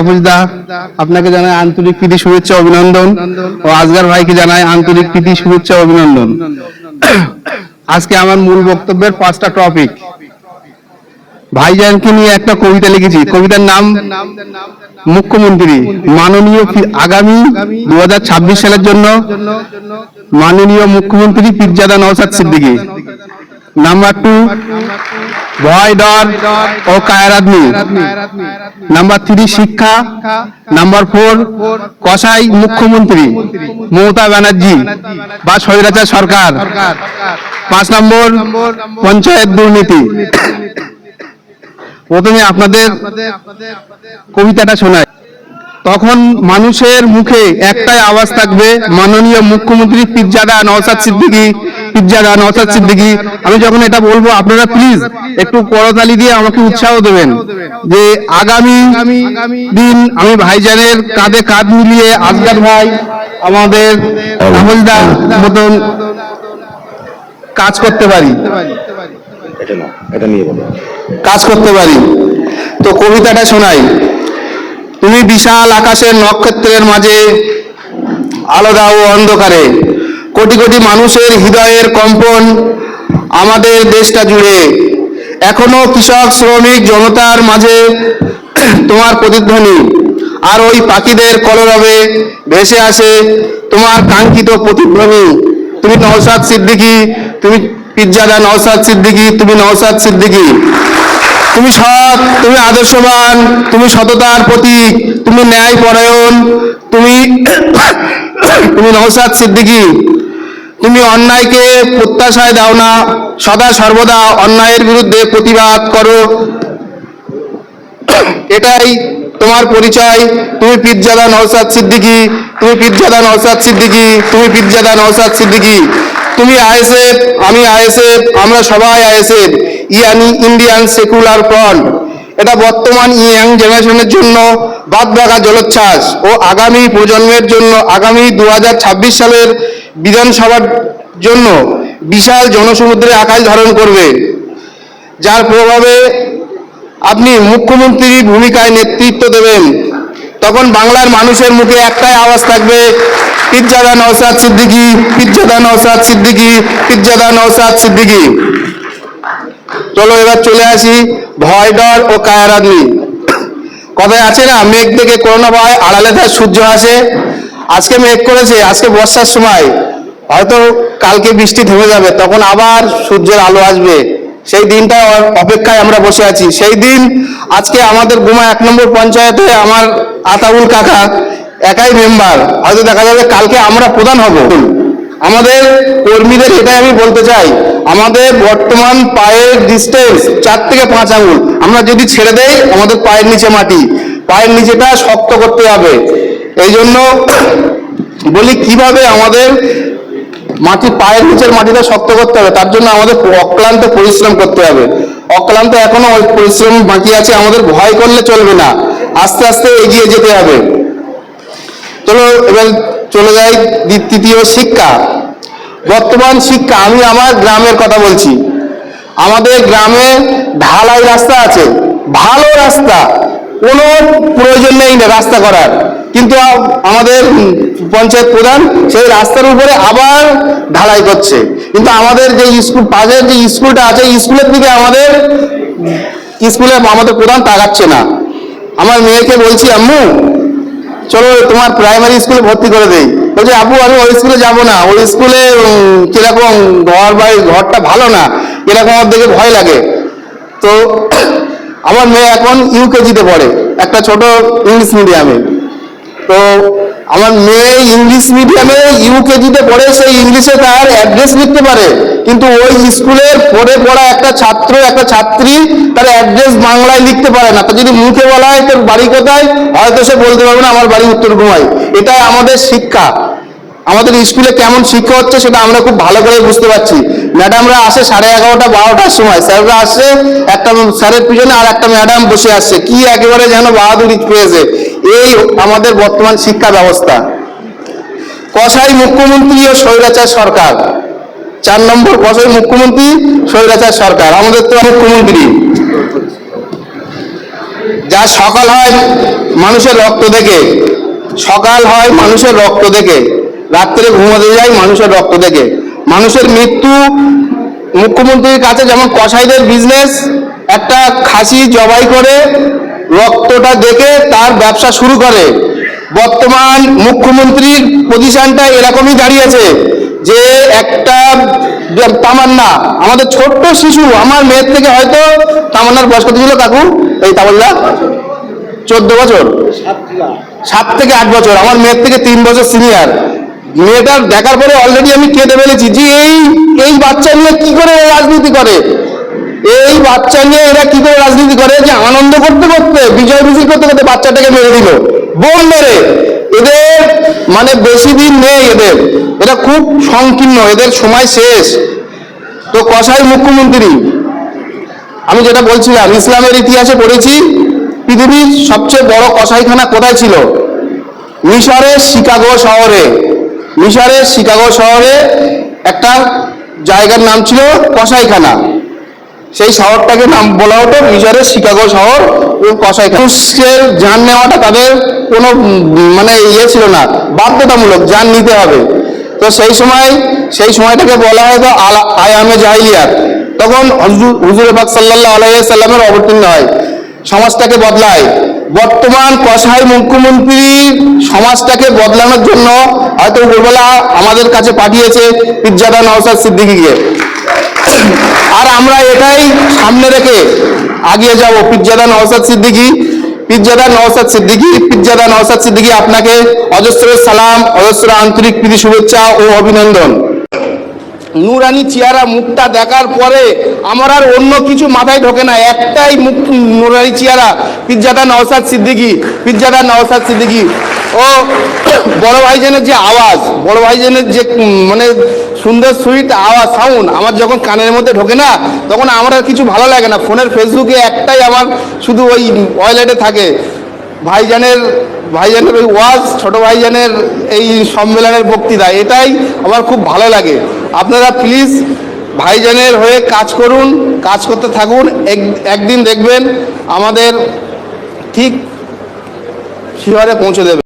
আপুজদা আপনাকে জানাই আন্তরিক প্রীতি, শুভেচ্ছা, অভিনন্দন। ও আজগার ভাইকে জানাই আন্তরিক প্রীতি, শুভেচ্ছা, অভিনন্দন। আজকে আমার মূল বক্তব্যের পাঁচটা টপিক ভাইজানকে নিয়ে একটা কবিতা লিখেছি। কবিতার নাম মুখ্যমন্ত্রী। মাননীয় আগামী দু হাজার ছাব্বিশ সালের জন্য মাননীয় মুখ্যমন্ত্রী পিরজাদা নওসাদ সিদ্দিকী। নাম্বার টু ভয় ডর ও কায়ের আদমি। নাম্বার থ্রি শিক্ষা, নাম্বার ফোর কসাই মুখ্যমন্ত্রী মমতা ব্যানার্জি বা স্বৈরাচার সরকার। পাঁচ নম্বর পঞ্চায়েত দুর্নীতি। প্রথমে আপনাদের কবিতাটা শোনায় তখন মানুষের মুখে একটাই আওয়াজ থাকবে, মাননীয় মুখ্যমন্ত্রী পিজ্জাদা নওসাদ সিদ্দিকী পিজ্জাদা নওসাদ সিদ্দিকী আমি যখন এটা বলব আপনারা প্লিজ একটু করতালি দিয়ে আমাকে উৎসাহ দেবেন যে আগামী দিন আমি ভাইজানের কাঁধে কাঁধ মিলিয়ে আজগার ভাই আমাদের রাহুলদা মতন কাজ করতে পারি। এটা না এটা নিয়ে বলো কাজ করতে পারি। তো কবিতাটা শোনাই। তুমি বিশাল আকাশের নক্ষত্রের মাঝে আলাদা ও অন্ধকারে। কোটি কোটি মানুষের হৃদয়ের কম্পন আমাদের দেশটা জুড়ে। এখনও কৃষক, শ্রমিক, জনতার মাঝে তোমার প্রতিধ্বনি। আর ওই পাখিদের কলরবে ভেসে আসে তোমার কাঙ্ক্ষিত প্রতিধ্বনি। তুমি নওসাদ সিদ্দিকী, তুমি পিজ্জাদা নওসাদ সিদ্দিকী, তুমি নওসাদ সিদ্দিকী। তুমি সৎ, তুমি আদর্শবান, তুমি সততার প্রতীক, তুমি ন্যায় পরায়ণ তুমি তুমি নওসাদ সিদ্দিকী। তুমি অন্যায়কে প্রত্যাশায় দাও না, সদা সর্বদা অন্যায়ের বিরুদ্ধে প্রতিবাদ করো। এটাই তোমার পরিচয়। তুমি পিজ্জাদা নওসাদ সিদ্দিকী, তুমি পিজ্জাদা নওসাদ সিদ্দিকী, তুমি পিজ্জাদা নওসাদ সিদ্দিকী। তুমি আইএসএফ, আমি আইএসএফ, আমরা সবাই আইএসএফ। ইয়ানি ইন্ডিয়ান সেকুলার ফ্রন্ট। এটা বর্তমান ইয়াং জেনারেশনের জন্য বাদ রাখা জলোচ্ছ্বাস। ও আগামী প্রজন্মের জন্য আগামী দু হাজার ছাব্বিশ সালের বিধানসভার জন্য বিশাল জনসমুদ্রে আকাশ ধারণ করবে, যার প্রভাবে আপনি মুখ্যমন্ত্রীর ভূমিকায় নেতৃত্ব দেবেন। তখন বাংলার মানুষের মুখে একটাই আওয়াজ থাকবে, পিজ্জাদা নওসাদ সিদ্দিকী, পিজ্জাদা নওসাদ সিদ্দিকী, পিজ্জাদা নওসাদ সিদ্দিকী। চলো এবার চলে আসি ভয় ডর ও কায়ার আদমি কথায় আছে না, মেঘ দেখে করোনা ভয়, আড়ালে তার সূর্য আসে। আজকে মেঘ করেছে, আজকে বর্ষার সময়। হয়তো কালকে বৃষ্টি থেমে যাবে, তখন আবার সূর্যের আলো আসবে। সেই দিনটা অপেক্ষায় আমরা বসে আছি। সেই দিন আজকে আমাদের গোমা এক নম্বর পঞ্চায়েতে আমার আতাউল কাকা একাই মেম্বার হয়তো দেখা যাবে কালকে আমরা প্রধান হব। আমাদের কর্মীদের এটাই আমি বলতে চাই, আমাদের বর্তমান পায়ের ডিস্টেন্স চার থেকে পাঁচ আঙুল। আমরা যদি ছেড়ে দেই, আমাদের পায়ের নিচে মাটি। পায়ের নিচেটা শক্ত করতে হবে। এই জন্য বলি কীভাবে আমাদের মাটি পায়ের নিচের মাটিটা শক্ত করতে হবে, তার জন্য আমাদের অক্লান্ত পরিশ্রম করতে হবে। অক্লান্ত এখনও ওই পরিশ্রম বাকি আছে, আমাদের ভয় করলে চলবে না। আস্তে আস্তে এগিয়ে যেতে হবে। চলো, এবার চলে যাই তৃতীয় শিক্ষা। বর্তমান শিক্ষা, আমি আমার গ্রামের কথা বলছি। আমাদের গ্রামে ঢালাই রাস্তা আছে, ভালো রাস্তা। কোনো প্রয়োজন নেই না রাস্তা করার। কিন্তু আমাদের পঞ্চায়েত প্রধান সেই রাস্তার উপরে আবার ঢালাই করছে। কিন্তু আমাদের যে স্কুল, পাশের যে স্কুলটা আছে স্কুলের দিকে আমাদের স্কুলে আমাদের প্রধান তাকাচ্ছে না। আমার মেয়েকে বলছি, আম্মু, চলো তোমার প্রাইমারি স্কুলে ভর্তি করে দেই। বলছে আপু আমি ওই স্কুলে যাব না। ওই স্কুলে কীরকম ঘর বাড়ি, ঘরটা ভালো না। এরকম আমার দেখে ভয় লাগে। তো আমার মেয়ে এখন ইউকেজিতে পড়ে, একটা ছোট ইংলিশ মিডিয়ামে তো আমার মেয়ে ইংলিশ মিডিয়ামে ইউকেজিতে পড়ে সেই ইংলিশে তার অ্যাড্রেস লিখতে পারে। কিন্তু ওই স্কুলের পড়ে পড়া একটা ছাত্র, একটা ছাত্রী, তার অ্যাড্রেস বাংলায় লিখতে পারে না। তা যদি মুখে বলা হয় তোর বাড়ি কোথায়, হয়তো সে বলতে পারবে না, আমার বাড়ি উত্তর ঘুমাই এটাই আমাদের শিক্ষা। আমাদের স্কুলে কেমন শিক্ষা হচ্ছে সেটা আমরা খুব ভালো করে বুঝতে পারছি। ম্যাডামরা আসে সাড়ে এগারোটা, বারোটার সময়। স্যাররা আসছে একটা স্যারের পিছনে আর একটা ম্যাডাম বসে আসছে। কি একেবারে যেন বাহাদুরি পেয়েছে এই আমাদের বর্তমান শিক্ষা ব্যবস্থা। কসাই মুখ্যমন্ত্রী ও স্বৈরাচার সরকার। চার নম্বর কসাই মুখ্যমন্ত্রী, স্বৈরাচার সরকার। আমাদের তো মুখ্যমন্ত্রী। যা সকাল হয় মানুষের রক্ত দেখে, সকাল হয় মানুষের রক্ত দেখে। রাত্রে ঘুমাতে যায় মানুষের রক্ত দেখে। মানুষের মৃত্যু মুখ্যমন্ত্রীর কাছে যেমন কসাইদের বিজনেস একটা খাসি জবাই করে রক্তটা দেখে তার ব্যবসা শুরু করে। বর্তমান মুখ্যমন্ত্রীর পজিশনটা এরকমই দাঁড়িয়েছে যে একটা তামান্না, আমাদের ছোট্ট শিশু, আমার মেয়ের থেকে হয়তো তামান্নার বয়স কত ছিল কাকু, এই তামান্না? চোদ্দ বছর। সাত থেকে আট বছর, আমার মেয়ের থেকে তিন বছর সিনিয়র মেয়েটার দেখার পরে অলরেডি আমি কেঁদে ফেলেছি। যে এই এই বাচ্চা নিয়ে কি করে রাজনীতি করে? এই বাচ্চা নিয়ে এরা কি করে রাজনীতি করে? যে আনন্দ করতে করতে, বিজয় মিছিল করতে করতে বাচ্চাটাকে মেরে দিল। বোম মেরে এদের মানে বেশি দিন নেই এদের। এটা খুব সংকীর্ণ, এদের সময় শেষ। তো কসাই মুখ্যমন্ত্রী, আমি যেটা বলছিলাম, ইসলামের ইতিহাসে পড়েছি, পৃথিবীর সবচেয়ে বড় কসাইখানা কোথায় ছিল? মিশরের শিকাগো শহরে। মিশরের শিকাগো শহরে একটা জায়গার নাম ছিল কসাইখানা। সেই শহরটাকে নাম বলা হতো মিশরের শিকাগো শহর ও কসাইখানা। যান নেওয়াটা তাদের কোনো মানে ইয়ে ছিল না, বাধ্যতামূলক যান নিতে হবে। তো সেই সময়, সেই সময়টাকে বলা হয়তো আয়ামে জাহিলিয়াত। তখন হুজুর- হুজুর পাক সাল্লাল্লাহু আলাইহি সাল্লামের অবতীর্ণ হয়। সমাজটাকে বদলায়। বর্তমান কসাই মুখ্যমন্ত্রী সমাজটাকে বদলানোর জন্য হয়তো উপরবেলা আমাদের কাছে পাঠিয়েছে পিজ্জাদা নওসাদ সিদ্দিকীকে। আর আমরা এটাই সামনে রেখে আগিয়ে যাব পিজ্জাদা নওসাদ সিদ্দিকী। পিজ্জাদা নওসাদ সিদ্দিকী, পিজ্জাদা নওসাদ সিদ্দিকী আপনাকে অজস্র সালাম, অজস্র আন্তরিক প্রীতি, শুভেচ্ছা ও অভিনন্দন। নুরানি চেহারা মুখটা দেখার পরে আমার আর অন্য কিছু মাথায় ঢোকে না। একটাই মুখ নুরানি চেহারা পিজ্জাদা নওসাদ সিদ্দিকী, পিজ্জাদা নওসাদ সিদ্দিকী। ও বড় ভাইজানের যে আওয়াজ, বড় ভাইজানের যে মানে সুন্দর সুইট আওয়াজ সাউন্ড আমার যখন কানের মধ্যে ঢোকে না, তখন আমার আর কিছু ভালো লাগে না। ফোনের ফেসবুকে একটাই আমার শুধু ওই ওয়ালেটে থাকে। ভাইজানের ভাইজানের ওই ওয়াজ, ছোট ভাইজানের এই সম্মেলনের বক্তৃতা, এটাই আমার খুব ভালো লাগে। আপনারা প্লিজ ভাইজানের হয়ে কাজ করুন, কাজ করতে থাকুন। এক- একদিন দেখবেন আমাদের ঠিক শিহরে পৌঁছে দেবে।